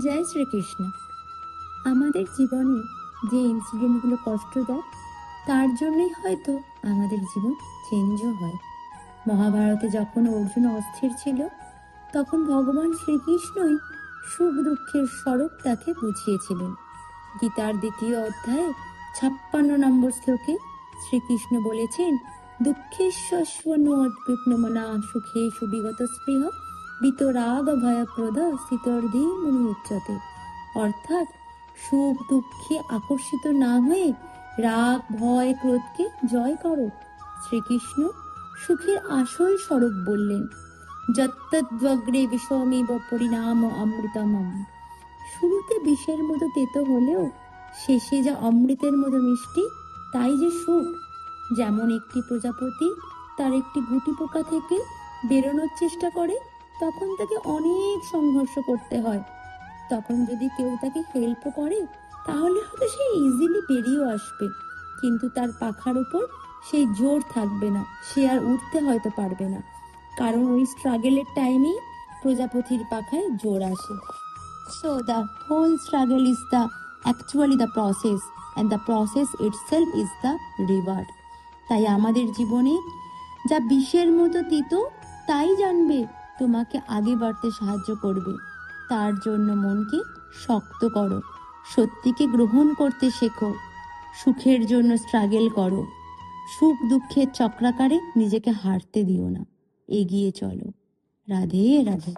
জয় শ্রীকৃষ্ণ। আমাদের জীবনে যে ইনসিডেন্টগুলো কষ্ট দেয়, তার জন্যই হয়তো আমাদের জীবন চেঞ্জও হয়। মহাভারতে যখন অর্জুন অস্থির ছিল, তখন ভগবান শ্রীকৃষ্ণই সুখ দুঃখের স্বরূপ তাকে বুঝিয়েছিলেন। গীতার দ্বিতীয় অধ্যায়ে ছাপ্পান্ন নম্বর শ্লোকে শ্রীকৃষ্ণ বলেছেন দুঃখেশ্বস্বনোদ্বিগ্নমনা সুখে সুবিগত স্পৃহ বিতরাগ ভয়প্রদ শীতর্ধি মনি উচ্চতে অর্থাৎ সুখ দুঃখে আকর্ষিত না হয়ে রাগ ভয় ক্রোধকে জয় করো। শ্রীকৃষ্ণ সুখের আসল স্বরূপ বললেন, যত্তদ্বগ্রে বিষমেব পরিণাম অমৃতমম। শুরুতে বিষের মতো তেতো হলেও শেষে যা অমৃতের মতো মিষ্টি, তাই যে সুখ। যেমন একটি প্রজাপতি তার একটি গুটি পোকা থেকে বেরোনোর চেষ্টা করে তখন তাকে অনেক সংঘর্ষ করতে হয়। তখন যদি কেউ তাকে হেল্প করে, তাহলে হয়তো সে ইজিলি বেরিয়েও আসবে। কিন্তু তার পাখার উপর সেই জোর থাকবে না। সে আর উঠতে হয়তো পারবে না। কারণ ওই স্ট্রাগেলের টাইমেই প্রজাপতির পাখায় জোর আসে। So the whole struggle is the actually the process and the process itself is the reward তাই আমাদের জীবনে যা বিষের মতো তিতো, তাই জানবে। তোমাকে আগে বাড়তে সাহায্য করবে। তার জন্য মনকে শক্ত করো, সত্যিকে গ্রহণ করতে শেখো, সুখের জন্য স্ট্রাগেল করো। সুখ দুঃখের চক্রাকারে নিজেকে হারতে দিও না, এগিয়ে চলো। রাধে রাধে।